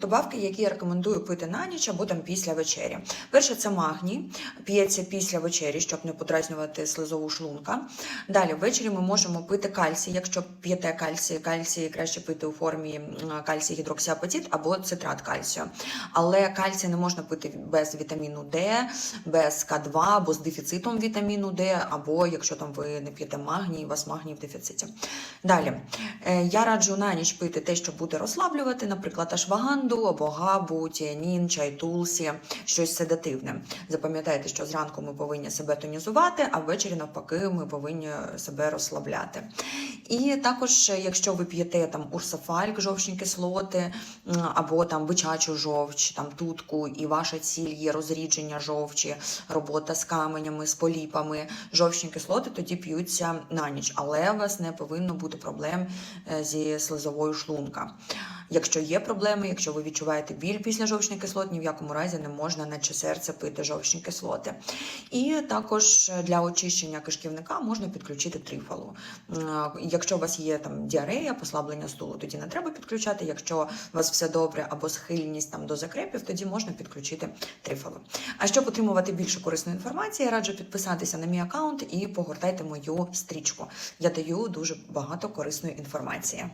Добавки, які я рекомендую пити на ніч або там після вечері. Перше, це магній, п'ється після вечері, щоб не подразнювати слизову шлунка. Далі ввечері ми можемо пити кальцій. Якщо п'єте кальцій, кальцій краще пити у формі кальцій гідроксиапатит або цитрат кальцію. Але кальцій не можна пити без вітаміну Д, без К2 або з дефіцитом вітаміну Д, або якщо там ви не п'єте магній, у вас магній в дефіциті. Далі е, я раджу на ніч пити те, що буде розслаблювати, наприклад, ашваганду або габу, тіанін, чай тулсі, щось седативне. Запам'ятайте, що зранку ми повинні себе тонізувати, а ввечері навпаки ми повинні себе розслабляти. І також, якщо ви п'єте там урсафальк, жовчні кислоти, або там бичачу жовч, там тутку, і ваша ціль є розрідження жовчі, робота з каменями, з поліпами, жовчні кислоти тоді п'ються на ніч, але у вас не повинно бути проблем е, зі слизовою шлунка. Якщо є проблеми, якщо ви відчуваєте біль після жовчних кислот, ні в якому разі не можна наче серце пити жовчні кислоти. І також для очищення кишківника можна підключити трифалу. Якщо у вас є там діарея, послаблення стулу, тоді не треба підключати. Якщо у вас все добре або схильність там до закрепів, тоді можна підключити трифалу. А щоб отримувати більше корисної інформації, я раджу підписатися на мій аккаунт і погортайте мою стрічку. Я даю дуже багато корисної інформації.